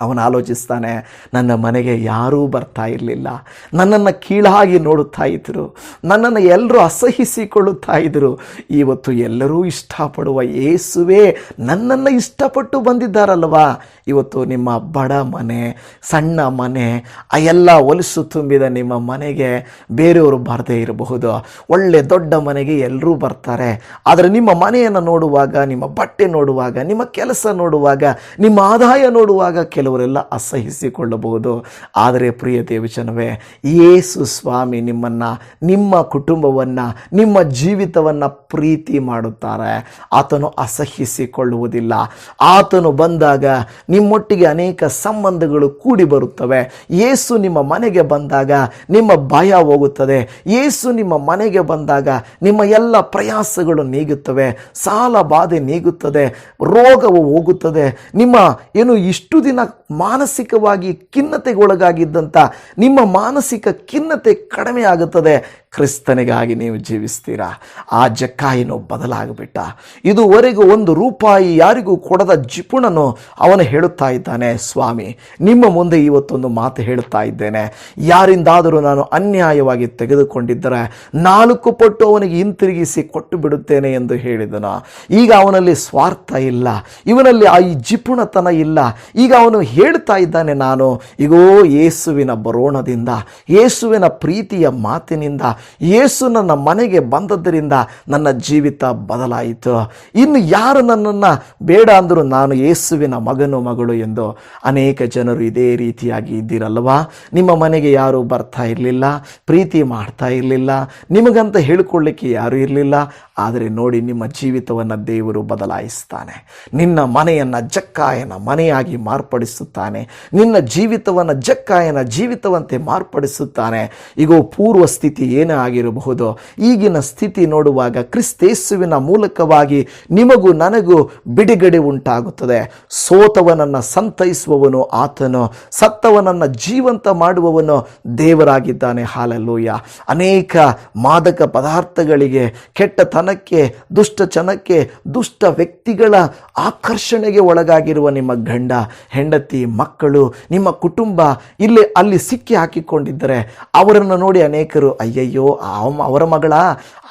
ಅವನು ಆಲೋಚಿಸ್ತಾನೆ, ನನ್ನ ಮನೆಗೆ ಯಾರೂ ಬರ್ತಾ ಇರಲಿಲ್ಲ. ನನ್ನನ್ನು ಕೀಳಾಗಿ ನೋಡುತ್ತಾ ಇದ್ದರು ನನ್ನನ್ನು ಎಲ್ಲರೂ ಅಸಹಿಸಿಕೊಳ್ಳುತ್ತಾ ಇದ್ದರು ಇವತ್ತು ಎಲ್ಲರೂ ಇಷ್ಟಪಡುವ ಏಸುವೆ, ನನ್ನನ್ನು ಇಷ್ಟಪಟ್ಟು ಬಂದಿದ್ದಾರಲ್ವಾ? ಇವತ್ತು ನಿಮ್ಮ ಬಡ ಮನೆ, ಸಣ್ಣ ಮನೆ, ಆ ಎಲ್ಲ ಹೊಲಸು ತುಂಬಿದ ನಿಮ್ಮ ಮನೆಗೆ ಬೇರೆಯವರು ಬರದೇ ಇರಬಹುದು. ಒಳ್ಳೆ ದೊಡ್ಡ ಮನೆಗೆ ಎಲ್ಲರೂ ಬರ್ತಾರೆ. ಆದರೆ ನಿಮ್ಮ ಮನೆಯನ್ನು ನೋಡುವಾಗ, ನಿಮ್ಮ ಬಟ್ಟೆ ನೋಡುವಾಗ, ನಿಮ್ಮ ಕೆಲಸ ನೋಡುವಾಗ, ನಿಮ್ಮ ಆದಾಯ ನೋಡುವಾಗ ಕೆಲವರೆಲ್ಲ ಅಸಹಿಸಿಕೊಳ್ಳಬಹುದು. ಆದರೆ ಪ್ರಿಯ ದೇವಚನವೇ ಯೇಸು ಸ್ವಾಮಿ ನಿಮ್ಮನ್ನು, ನಿಮ್ಮ ಕುಟುಂಬವನ್ನು, ನಿಮ್ಮ ಜೀವಿತವನ್ನು ಪ್ರೀತಿ ಮಾಡುತ್ತಾರೆ. ಆತನು ಅಸಹಿಸಿಕೊಳ್ಳುವುದಿಲ್ಲ. ಆತನು ಬಂದಾಗ ನಿಮ್ಮೊಟ್ಟಿಗೆ ಅನೇಕ ಸಂಬಂಧಗಳು ಕೂಡಿ ಬರುತ್ತವೆ. ಯೇಸು ನಿಮ್ಮ ಮನೆಗೆ ಬಂದಾಗ ನಿಮ್ಮ ಭಯ ಹೋಗುತ್ತದೆ. ಯೇಸು ನಿಮ್ಮ ಮನೆಗೆ ಬಂದಾಗ ನಿಮ್ಮ ಎಲ್ಲ ಪ್ರಯಾಸಗಳು ನೀಗುತ್ತವೆ. ಸಾಲ ಬಾಧೆ ನೀಗುತ್ತದೆ. ರೋಗವು ಹೋಗುತ್ತದೆ. ನಿಮ್ಮ, ಏನು ಇಷ್ಟು ದಿನ ಮಾನಸಿಕವಾಗಿ ಖಿನ್ನತೆಗೊಳಗಾಗಿದ್ದಂಥ ನಿಮ್ಮ ಮಾನಸಿಕ ಖಿನ್ನತೆ ಕಡಿಮೆ ಆಗುತ್ತದೆ ಕ್ರಿಸ್ತನಿಗಾಗಿ ನೀವು ಜೀವಿಸ್ತೀರಾ? ಆ ಜಕ್ಕಾಯಿನೋ ಬದಲಾಗಿಬಿಟ್ಟ. ಇದುವರೆಗೂ ಒಂದು ರೂಪಾಯಿ ಯಾರಿಗೂ ಕೊಡದ ಜಿಪುಣನು ಅವನು ಹೇಳುತ್ತಾ ಇದ್ದಾನೆ, ಸ್ವಾಮಿ, ನಿಮ್ಮ ಮುಂದೆ ಇವತ್ತೊಂದು ಮಾತು ಹೇಳುತ್ತಾ ಇದ್ದೇನೆ. ಯಾರಿಂದಾದರೂ ನಾನು ಅನ್ಯಾಯವಾಗಿ ತೆಗೆದುಕೊಂಡಿದ್ದರೆ ನಾಲ್ಕು ಪಟ್ಟು ಅವನಿಗೆ ಹಿಂತಿರುಗಿಸಿ ಕೊಟ್ಟು ಬಿಡುತ್ತೇನೆ ಎಂದು ಹೇಳಿದನು. ಈಗ ಅವನಲ್ಲಿ ಸ್ವಾರ್ಥ ಇಲ್ಲ. ಇವನಲ್ಲಿ ಆ ಈ ಜಿಪುಣತನ ಇಲ್ಲ. ಈಗ ಅವನು ಹೇಳ್ತಾ ಇದ್ದಾನೆ ನಾನು. ಇಗೋ, ಯೇಸುವಿನ ಬರೋಣದಿಂದ, ಯೇಸುವಿನ ಪ್ರೀತಿಯ ಮಾತಿನಿಂದ, ಯೇಸು ನನ್ನ ಮನೆಗೆ ಬಂದದ್ದರಿಂದ ನನ್ನ ಜೀವಿತ ಬದಲಾಯಿತು. ಇನ್ನು ಯಾರು ನನ್ನನ್ನು? ಬೇಡ ಅಂದರೂ ನಾನು ಯೇಸುವಿನ ಮಗನು, ಮಗಳು ಎಂದು ಅನೇಕ ಜನರು ಇದೇ ರೀತಿಯಾಗಿ ಇದ್ದೀರಲ್ವಾ? ನಿಮ್ಮ ಮನೆಗೆ ಯಾರು ಬರ್ತಾ ಇರಲಿಲ್ಲ, ಪ್ರೀತಿ ಮಾಡ್ತಾ ಇರಲಿಲ್ಲ, ನಿಮಗಂತ ಹೇಳಿಕೊಳ್ಳಿಕ್ಕೆ ಯಾರೂ ಇರಲಿಲ್ಲ. ಆದರೆ ನೋಡಿ, ನಿಮ್ಮ ಜೀವಿತವನ್ನು ದೇವರು ಬದಲಾಯಿಸ್ತಾನೆ. ನಿನ್ನ ಮನೆಯನ್ನು ಜಕ್ಕಾಯನ ಮನೆಯಾಗಿ ಮಾರ್ಪಡಿಸುತ್ತಾನೆ. ನಿನ್ನ ಜೀವಿತವನ್ನು ಜಕ್ಕಾಯನ ಜೀವಿತವಂತೆ ಮಾರ್ಪಡಿಸುತ್ತಾನೆ. ಈಗ ಪೂರ್ವ ಸ್ಥಿತಿ ಏನೇ ಆಗಿರಬಹುದು, ಈಗಿನ ಸ್ಥಿತಿ ನೋಡುವಾಗ ಕ್ರಿಸ್ತೇಸುವಿನ ಮೂಲಕವಾಗಿ ನಿಮಗೂ ನನಗೂ ಬಿಡುಗಡೆ ಉಂಟಾಗುತ್ತದೆ. ಸೋತವನನ್ನು ಸಂತೈಸುವವನು ಆತನು, ಸತ್ತವನನ್ನು ಜೀವಂತ ಮಾಡುವವನು ದೇವರಾಗಿದ್ದಾನೆ. ಹಾಲಲ್ಲೂಯ ಅನೇಕ ಮಾದಕ ಪದಾರ್ಥಗಳಿಗೆ, ಕೆಟ್ಟತನಕ್ಕೆ, ದುಷ್ಟಚನಕ್ಕೆ, ದುಷ್ಟ ವ್ಯಕ್ತಿಗಳ ಆಕರ್ಷಣೆಗೆ ಒಳಗಾಗಿರುವ ನಿಮ್ಮ ಗಂಡ, ಹೆಂಡತಿ ಮಕ್ಕಳು, ನಿಮ್ಮ ಕುಟುಂಬ ಇಲ್ಲಿ ಅಲ್ಲಿ ಸಿಕ್ಕಿ ಹಾಕಿಕೊಂಡಿದ್ದರೆ ಅವರನ್ನು ನೋಡಿ ಅನೇಕರು, ಅಯ್ಯಯ್ಯೋ ಅವ ಅವರ ಮಗಳ,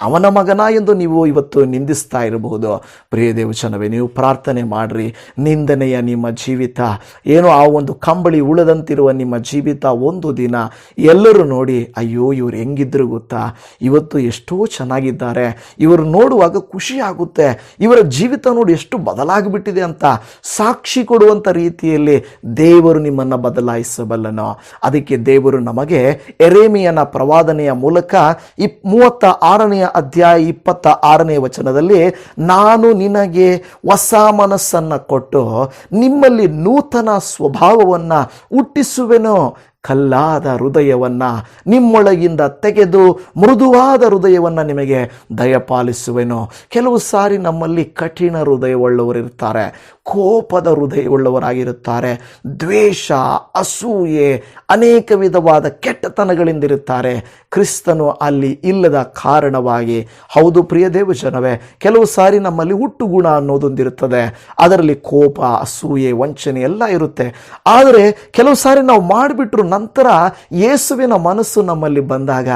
ಅವನ ಮಗನ ಎಂದು ನೀವು ಇವತ್ತು ನಿಂದಿಸ್ತಾ ಇರಬಹುದು. ಪ್ರಿಯ ದೇವಚನವೇ ನೀವು ಪ್ರಾರ್ಥನೆ ಮಾಡ್ರಿ. ನಿಂದನೆಯ ನಿಮ್ಮ ಜೀವಿತ, ಏನೋ ಆ ಒಂದು ಕಂಬಳಿ ಉಳದಂತಿರುವ ನಿಮ್ಮ ಜೀವಿತ ಒಂದು ದಿನ. ಎಲ್ಲರೂ ನೋಡಿ, ಅಯ್ಯೋ, ಇವ್ರು ಹೆಂಗಿದ್ರು ಗೊತ್ತಾ? ಇವತ್ತು ಎಷ್ಟೋ ಚೆನ್ನಾಗಿದ್ದಾರೆ. ಇವರು ನೋಡುವಾಗ ಖುಷಿ ಆಗುತ್ತೆ. ಇವರ ಜೀವಿತ ನೋಡಿ ಎಷ್ಟು ಬದಲಾಗಿಬಿಟ್ಟಿದೆ ಅಂತ ಸಾಕ್ಷಿ ಕೊಡುವಂಥ ರೀತಿಯಲ್ಲಿ ದೇವರು ನಿಮ್ಮನ್ನು ಬದಲಾಯಿಸಬಲ್ಲನೋ? ಅದಕ್ಕೆ ದೇವರು ನಮಗೆ ಎರೇಮಿಯನ ಪ್ರವಾದನೆಯ ಮೂಲಕ ಇಪ್ ಮೂವತ್ತ ಆರನೆಯ ಅಧ್ಯಾಯ ಇಪ್ಪತ್ತ ಆರನೇ ವಚನದಲ್ಲಿ ನಾನು ನಿನಗೆ ಹೊಸ ಮನಸ್ಸನ್ನು ಕೊಟ್ಟು ನಿಮ್ಮಲ್ಲಿ ನೂತನ ಸ್ವಭಾವವನ್ನು ಹುಟ್ಟಿಸುವೆನೋ? ಕಲ್ಲಾದ ಹೃದಯವನ್ನು ನಿಮ್ಮೊಳಗಿಂದ ತೆಗೆದು ಮೃದುವಾದ ಹೃದಯವನ್ನು ನಿಮಗೆ ದಯಪಾಲಿಸುವೆನು? ಕೆಲವು ಸಾರಿ ನಮ್ಮಲ್ಲಿ ಕಠಿಣ ಹೃದಯವುಳ್ಳವರಿರ್ತಾರೆ. ಕೋಪದ ಹೃದಯವುಳ್ಳವರಾಗಿರುತ್ತಾರೆ. ದ್ವೇಷ, ಅಸೂಯೆ, ಅನೇಕ ವಿಧವಾದ ಕೆಟ್ಟತನಗಳಿಂದಿರುತ್ತಾರೆ. ಕ್ರಿಸ್ತನು ಅಲ್ಲಿ ಇಲ್ಲದ ಕಾರಣವಾಗಿ, ಹೌದು ಪ್ರಿಯ ದೇವಜನವೇ, ಕೆಲವು ಸಾರಿ ನಮ್ಮಲ್ಲಿ ಹುಟ್ಟು ಗುಣ ಅನ್ನೋದೊಂದಿರುತ್ತದೆ. ಅದರಲ್ಲಿ ಕೋಪ, ಅಸೂಯೆ, ವಂಚನೆ ಎಲ್ಲ ಇರುತ್ತೆ. ಆದರೆ ಕೆಲವು ಸಾರಿ ನಾವು ಮಾಡಿಬಿಟ್ರು ನಂತರ ಯೇಸುವಿನ ಮನಸ್ಸು ನಮ್ಮಲ್ಲಿ ಬಂದಾಗ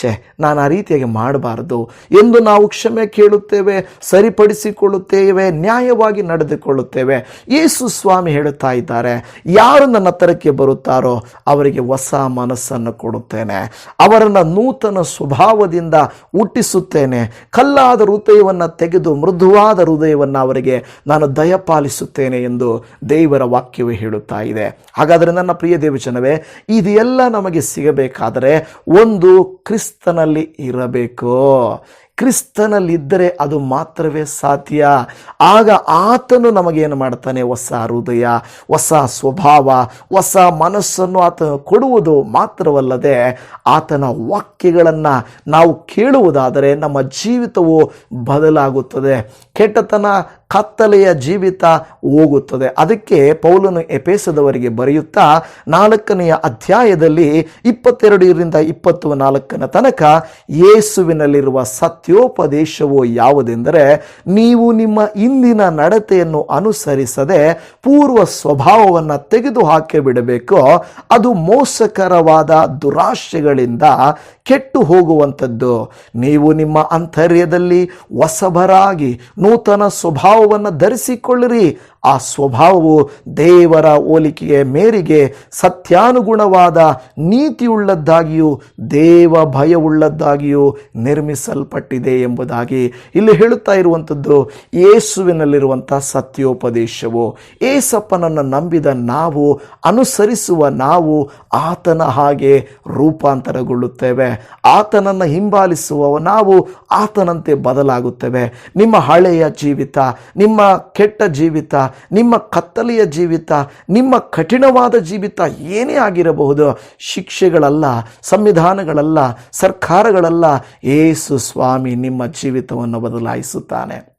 ಛೆ, ನಾನು ಆ ರೀತಿಯಾಗಿ ಮಾಡಬಾರದು ಎಂದು ನಾವು ಕ್ಷಮೆ ಕೇಳುತ್ತೇವೆ, ಸರಿಪಡಿಸಿಕೊಳ್ಳುತ್ತೇವೆ, ನ್ಯಾಯವಾಗಿ ನಡೆದುಕೊಳ್ಳುತ್ತೇವೆ. ಯೇಸು ಸ್ವಾಮಿ ಹೇಳುತ್ತಾ ಇದ್ದಾರೆ, ಯಾರು ನನ್ನ ಹತ್ತಿರಕ್ಕೆ ಬರುತ್ತಾರೋ ಅವರಿಗೆ ಹೊಸ ಮನಸ್ಸನ್ನು ಕೊಡುತ್ತೇನೆ, ಅವರನ್ನು ನೂತನ ಸ್ವಭಾವದಿಂದ ಹುಟ್ಟಿಸುತ್ತೇನೆ, ಕಲ್ಲಾದ ಹೃದಯವನ್ನು ತೆಗೆದು ಮೃದುವಾದ ಹೃದಯವನ್ನು ಅವರಿಗೆ ನಾನು ದಯಪಾಲಿಸುತ್ತೇನೆ ಎಂದು ದೇವರ ವಾಕ್ಯವು ಹೇಳುತ್ತಾ ಇದೆ. ಹಾಗಾದರೆ ನನ್ನ ಪ್ರಿಯ ದೇವಚನವೇ ಇದೆಲ್ಲ ನಮಗೆ ಸಿಗಬೇಕಾದರೆ ಒಂದು ಕ್ರಿಸ್ತನಲ್ಲಿ ಇರಬೇಕು. ಕ್ರಿಸ್ತನಲ್ಲಿದ್ದರೆ ಅದು ಮಾತ್ರವೇ ಸಾಧ್ಯ. ಆಗ ಆತನು ನಮಗೇನು ಮಾಡ್ತಾನೆ? ಹೊಸ ಹೃದಯ, ಹೊಸ ಸ್ವಭಾವ, ಹೊಸ ಮನಸ್ಸನ್ನು ಆತ ಕೊಡುವುದು ಮಾತ್ರವಲ್ಲದೆ ಆತನ ವಾಕ್ಯಗಳನ್ನು ನಾವು ಕೇಳುವುದಾದರೆ ನಮ್ಮ ಜೀವಿತವು ಬದಲಾಗುತ್ತದೆ. ಕೆಟ್ಟತನ ಕತ್ತಲೆಯ ಜೀವಿತ ಹೋಗುತ್ತದೆ. ಅದಕ್ಕೆ ಪೌಲನು ಎಪೇಸದವರಿಗೆ ಬರೆಯುತ್ತಾ, ನಾಲ್ಕನೆಯ ಅಧ್ಯಾಯದಲ್ಲಿ ಇಪ್ಪತ್ತೆರಡರಿಂದ ಇಪ್ಪತ್ತು ನಾಲ್ಕನ ತನಕ ಯೇಸುವಿನಲ್ಲಿರುವ ಸತ್ಯೋಪದೇಶವು ಯಾವುದೆಂದರೆ, ನೀವು ನಿಮ್ಮ ಇಂದಿನ ನಡತೆಯನ್ನು ಅನುಸರಿಸದೆ ಪೂರ್ವ ಸ್ವಭಾವವನ್ನು ತೆಗೆದು ಹಾಕಿ ಬಿಡಬೇಕು, ಅದು ಮೋಸಕರವಾದ ದುರಾಶೆಗಳಿಂದ ಕೆಟ್ಟು ಹೋಗುವಂಥದ್ದು. ನೀವು ನಿಮ್ಮ ಅಂತರ್ಯದಲ್ಲಿ ಹೊಸಬರಾಗಿ ನೂತನ ಸ್ವಭಾವವನ್ನು ಧರಿಸಿಕೊಳ್ಳಿರಿ. ಆ ಸ್ವಭಾವವು ದೇವರ ಹೋಲಿಕೆಯ ಮೇರೆಗೆ ಸತ್ಯಾನುಗುಣವಾದ ನೀತಿಯುಳ್ಳದ್ದಾಗಿಯೂ ದೇವ ಭಯವುಳ್ಳದ್ದಾಗಿಯೂ ನಿರ್ಮಿಸಲ್ಪಟ್ಟಿದೆ ಎಂಬುದಾಗಿ ಇಲ್ಲಿ ಹೇಳುತ್ತಾ ಇರುವಂಥದ್ದು ಯೇಸುವಿನಲ್ಲಿರುವಂಥ ಸತ್ಯೋಪದೇಶವು. ಏಸಪ್ಪನನ್ನು ನಂಬಿದ ನಾವು, ಅನುಸರಿಸುವ ನಾವು ಆತನ ಹಾಗೆ ರೂಪಾಂತರಗೊಳ್ಳುತ್ತೇವೆ. ಆತನನ್ನು ಹಿಂಬಾಲಿಸುವ ನಾವು ಆತನಂತೆ ಬದಲಾಗುತ್ತೇವೆ. ನಿಮ್ಮ ಹಳೆಯ ಜೀವಿತ, ನಿಮ್ಮ ಕೆಟ್ಟ ಜೀವಿತ ನಿಮ್ಮ ಕತ್ತಲೆಯ ಜೀವಿತ, ನಿಮ್ಮ ಕಠಿಣವಾದ ಜೀವಿತ ಏನೇ ಆಗಿರಬಹುದು, ಶಿಕ್ಷೆಗಳಲ್ಲ, ಸಂವಿಧಾನಗಳಲ್ಲ, ಸರ್ಕಾರಗಳಲ್ಲ, ಏಸು ಸ್ವಾಮಿ ನಿಮ್ಮ ಜೀವಿತವನ್ನು ಬದಲಾಯಿಸುತ್ತಾನೆ.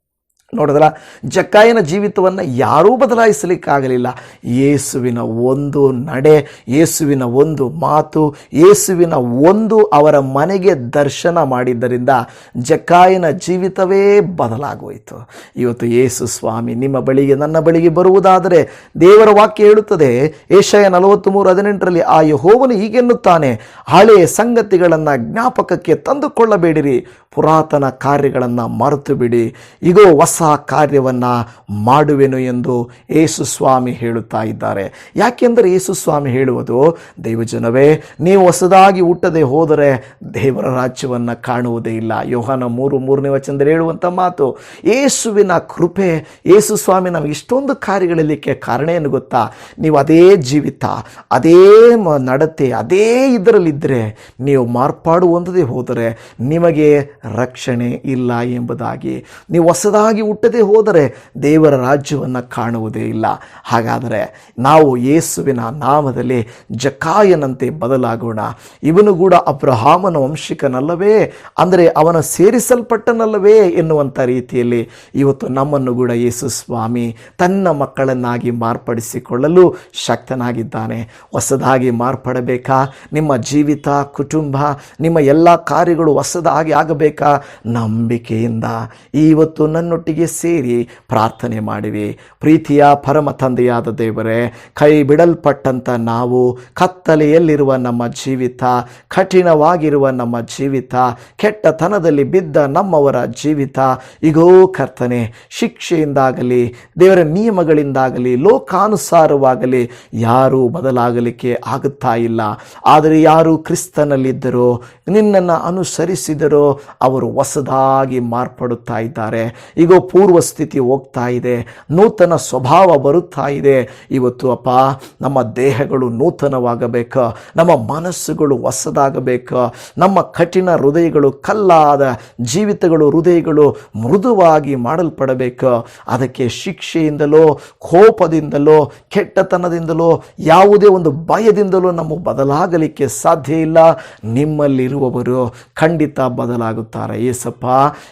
ನೋಡಿದ್ರ ಜಕ್ಕಾಯನ ಜೀವಿತವನ್ನು ಯಾರೂ ಬದಲಾಯಿಸಲಿಕ್ಕಾಗಲಿಲ್ಲ. ಯೇಸುವಿನ ಒಂದು ನಡೆ, ಯೇಸುವಿನ ಒಂದು ಮಾತು, ಯೇಸುವಿನ ಒಂದು ಅವರ ಮನೆಗೆ ದರ್ಶನ ಮಾಡಿದ್ದರಿಂದ ಜಕ್ಕಾಯನ ಜೀವಿತವೇ ಬದಲಾಗೋಯಿತು. ಇವತ್ತು ಯೇಸು ಸ್ವಾಮಿ ನಿಮ್ಮ ಬಳಿಗೆ, ನನ್ನ ಬಳಿಗೆ ಬರುವುದಾದರೆ ದೇವರ ವಾಕ್ಯ ಹೇಳುತ್ತದೆ, ಏಷಯ ನಲವತ್ತು ಮೂರು ಹದಿನೆಂಟರಲ್ಲಿ ಆ ಯಹೋವನು ಹೀಗೆನ್ನುತ್ತಾನೆ ಹಳೆಯ ಸಂಗತಿಗಳನ್ನು ಜ್ಞಾಪಕಕ್ಕೆ ತಂದುಕೊಳ್ಳಬೇಡಿರಿ, ಪುರಾತನ ಕಾರ್ಯಗಳನ್ನು ಮರೆತು ಬಿಡಿ ಇಗೋ, ಹೊಸ ಕಾರ್ಯವನ್ನು ಮಾಡುವೆನು ಎಂದು ಯೇಸು ಸ್ವಾಮಿ ಹೇಳುತ್ತಾ ಇದ್ದಾರೆ. ಯಾಕೆಂದರೆ ಯೇಸು ಸ್ವಾಮಿ ಹೇಳುವುದು, ದೈವಜನವೇ, ನೀವು ಹೊಸದಾಗಿ ಹುಟ್ಟದೆ ಹೋದರೆ ದೇವರ ರಾಜ್ಯವನ್ನು ಕಾಣುವುದೇ ಇಲ್ಲ. ಯೋಹನ ಮೂರು ಮೂರನೇ ವಚನದಲ್ಲಿ ಹೇಳುವಂಥ ಮಾತು, ಯೇಸುವಿನ ಕೃಪೆ, ಯೇಸು ಸ್ವಾಮಿ ನಮಗೆ ಇಷ್ಟೊಂದು ಕಾರ್ಯಗಳಿಲಿಕ್ಕೆ ಕಾರಣ ಏನು ಗೊತ್ತಾ? ನೀವು ಅದೇ ಜೀವಿತ, ಅದೇ ನಡತೆ, ಅದೇ ಇದರಲ್ಲಿದ್ದರೆ ನೀವು ಮಾರ್ಪಾಡು ಹೊಂದದೆ ಹೋದರೆ ನಿಮಗೆ ರಕ್ಷಣೆ ಇಲ್ಲ ಎಂಬುದಾಗಿ. ನೀವು ಹೊಸದಾಗಿ ಹುಟ್ಟದೆ ಹೋದರೆ ದೇವರ ರಾಜ್ಯವನ್ನು ಕಾಣುವುದೇ ಇಲ್ಲ. ಹಾಗಾದರೆ ನಾವು ಯೇಸುವಿನ ನಾಮದಲ್ಲಿ ಜಕಾಯನಂತೆ ಬದಲಾಗೋಣ. ಇವನು ಕೂಡ ಅಬ್ರಹಾಮನ ವಂಶಿಕನಲ್ಲವೇ? ಅಂದರೆ ಅವನ ಸೇರಿಸಲ್ಪಟ್ಟನಲ್ಲವೇ ಎನ್ನುವಂಥ ರೀತಿಯಲ್ಲಿ ಇವತ್ತು ನಮ್ಮನ್ನು ಕೂಡ ಯೇಸು ಸ್ವಾಮಿ ತನ್ನ ಮಕ್ಕಳನ್ನಾಗಿ ಮಾರ್ಪಡಿಸಿಕೊಳ್ಳಲು ಶಕ್ತನಾಗಿದ್ದಾನೆ. ಹೊಸದಾಗಿ ಮಾರ್ಪಡಬೇಕಾ? ನಿಮ್ಮ ಜೀವಿತ, ಕುಟುಂಬ, ನಿಮ್ಮ ಎಲ್ಲ ಕಾರ್ಯಗಳು ಹೊಸದಾಗಿ ಆಗಬೇಕಾ? ನಂಬಿಕೆಯಿಂದ. ಇವತ್ತು ನನ್ನೊಟ್ಟಿಗೆ ಸೇರಿ ಪ್ರಾರ್ಥನೆ ಮಾಡಿವಿ ಪ್ರೀತಿಯ ಪರಮ ತಂದೆಯಾದ ದೇವರೇ, ಕೈ ಬಿಡಲ್ಪಟ್ಟಂಥ ನಾವು ಕತ್ತಲೆಯಲ್ಲಿರುವ ನಮ್ಮ ಜೀವಿತ, ಕಠಿಣವಾಗಿರುವ ನಮ್ಮ ಜೀವಿತ, ಕೆಟ್ಟತನದಲ್ಲಿ ಬಿದ್ದ ನಮ್ಮವರ ಜೀವಿತ, ಇಗೋ ಕರ್ತನೆ, ಶಿಕ್ಷೆಯಿಂದಾಗಲಿ, ದೇವರ ನಿಯಮಗಳಿಂದಾಗಲಿ, ಲೋಕಾನುಸಾರವಾಗಲಿ ಯಾರೂ ಬದಲಾಗಲಿಕ್ಕೆ ಆಗುತ್ತಾ ಇಲ್ಲ. ಆದರೆ ಯಾರು ಕ್ರಿಸ್ತನಲ್ಲಿದ್ದರೋ, ನಿನ್ನನ್ನು ಅನುಸರಿಸಿದರೋ, ಅವರು ಹೊಸದಾಗಿ ಮಾರ್ಪಡುತ್ತಾ ಇದ್ದಾರೆ. ಈಗ ಪೂರ್ವ ಸ್ಥಿತಿ ಹೋಗ್ತಾ ಇದೆ, ನೂತನ ಸ್ವಭಾವ ಬರುತ್ತಾ ಇದೆ. ಇವತ್ತು ಅಪ್ಪ, ನಮ್ಮ ದೇಹಗಳು ನೂತನವಾಗಬೇಕು, ನಮ್ಮ ಮನಸ್ಸುಗಳು ಹೊಸದಾಗಬೇಕು, ನಮ್ಮ ಕಠಿಣ ಹೃದಯಗಳು ಕಲ್ಲಾದ ಜೀವಿತಗಳು ಹೃದಯಗಳು ಮೃದುವಾಗಿ ಮಾಡಲ್ಪಡಬೇಕು. ಅದಕ್ಕೆ ಶಿಕ್ಷೆಯಿಂದಲೋ, ಕೋಪದಿಂದಲೋ, ಕೆಟ್ಟತನದಿಂದಲೋ, ಯಾವುದೇ ಒಂದು ಭಯದಿಂದಲೋ ನಮ್ಮ ಬದಲಾಗಲಿಕ್ಕೆ ಸಾಧ್ಯ ಇಲ್ಲ. ನಿಮ್ಮಲ್ಲಿರುವವರು ಖಂಡಿತ ಬದಲಾಗುತ್ತಾರೆ. ಏಸಪ್ಪ,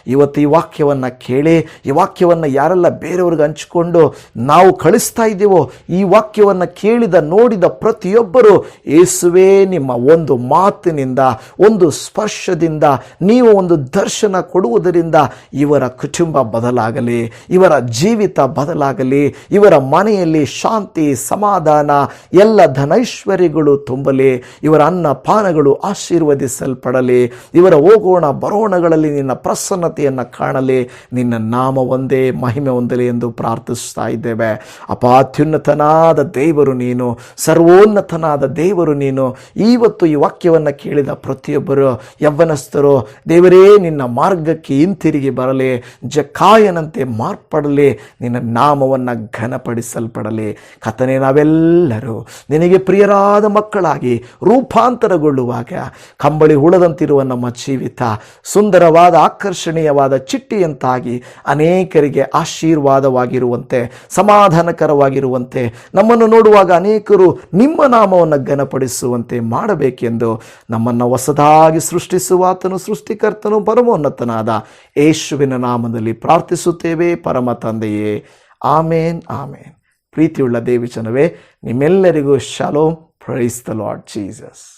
ಇವತ್ತು ಈ ವಾಕ್ಯವನ್ನು ಕೇಳಿ ಈ ವಾಕ್ಯವನ್ನು ಯಾರೆಲ್ಲ ಬೇರೆಯವ್ರಿಗೆ ಹಂಚಿಕೊಂಡು ನಾವು ಕಳಿಸ್ತಾ ಇದ್ದೀವೋ, ಈ ವಾಕ್ಯವನ್ನು ಕೇಳಿದ, ನೋಡಿದ ಪ್ರತಿಯೊಬ್ಬರು, ಯೇಸುವೇ, ನಿಮ್ಮ ಒಂದು ಮಾತಿನಿಂದ, ಒಂದು ಸ್ಪರ್ಶದಿಂದ, ನೀವು ಒಂದು ದರ್ಶನ ಕೊಡುವುದರಿಂದ ಇವರ ಕುಟುಂಬ ಬದಲಾಗಲಿ, ಇವರ ಜೀವಿತ ಬದಲಾಗಲಿ, ಇವರ ಮನೆಯಲ್ಲಿ ಶಾಂತಿ, ಸಮಾಧಾನ, ಎಲ್ಲ ಧನೈಶ್ವರ್ಯಗಳು ತುಂಬಲಿ, ಇವರ ಅನ್ನ ಪಾನಗಳು ಆಶೀರ್ವದಿಸಲ್ಪಡಲಿ, ಇವರ ಹೋಗೋಣ ಬರೋಣಗಳಲ್ಲಿ ನಿನ್ನ ಪ್ರಸನ್ನತೆಯನ್ನು ಕಾಣಲಿ, ನಿನ್ನ ನಾಮ ಒಂದೇ, ಮಹಿಮೆ ಹೊಂದಲಿ ಎಂದು ಪ್ರಾರ್ಥಿಸ್ತಾ ಇದ್ದೇವೆ. ಅಪಾತ್ಯುನ್ನತನಾದ ದೇವರು ನೀನು, ಸರ್ವೋನ್ನತನಾದ ದೇವರು ನೀನು. ಇವತ್ತು ಈ ವಾಕ್ಯವನ್ನು ಕೇಳಿದ ಪ್ರತಿಯೊಬ್ಬರು ಯವ್ವನಸ್ಥರು ದೇವರೇ, ನಿನ್ನ ಮಾರ್ಗಕ್ಕೆ ಹಿಂತಿರುಗಿ ಬರಲಿ ಜಕಾಯನಂತೆ ಮಾರ್ಪಡಲಿ, ನಿನ್ನ ನಾಮವನ್ನು ಘನಪಡಿಸಲ್ಪಡಲಿ. ಕಥನೆ ನಾವೆಲ್ಲರೂ ನಿನಗೆ ಪ್ರಿಯರಾದ ಮಕ್ಕಳಾಗಿ ರೂಪಾಂತರಗೊಳ್ಳುವಾಗ, ಕಂಬಳಿ ಹುಳದಂತಿರುವ ನಮ್ಮ ಜೀವಿತ, ಸುಂದರವಾದ, ಆಕರ್ಷಣೀಯವಾದ, ಚಿಟ್ಟಿಯಂತಾಗಿ ಅನೇಕರಿಗೆ ಆಶೀರ್ವಾದವಾಗಿರುವಂತೆ, ಸಮಾಧಾನಕರವಾಗಿರುವಂತೆ, ನಮ್ಮನ್ನು ನೋಡುವಾಗ ಅನೇಕರು ನಿಮ್ಮ ನಾಮವನ್ನು ಘನಪಡಿಸುವಂತೆ ಮಾಡಬೇಕೆಂದು ನಮ್ಮನ್ನು ಹೊಸದಾಗಿ ಸೃಷ್ಟಿಸುವ ಆತನು, ಸೃಷ್ಟಿಕರ್ತನು, ಪರಮೋನ್ನತನಾದ ಯೇಸುವಿನ ನಾಮದಲ್ಲಿ ಪ್ರಾರ್ಥಿಸುತ್ತೇವೆ, ಪರಮ ತಂದೆಯೇ. ಆಮೇನ್ ಆಮೇನ್. ಪ್ರೀತಿಯುಳ್ಳ ದೇವಿಚನವೇ ನಿಮ್ಮೆಲ್ಲರಿಗೂ shallow praise the Lord Jesus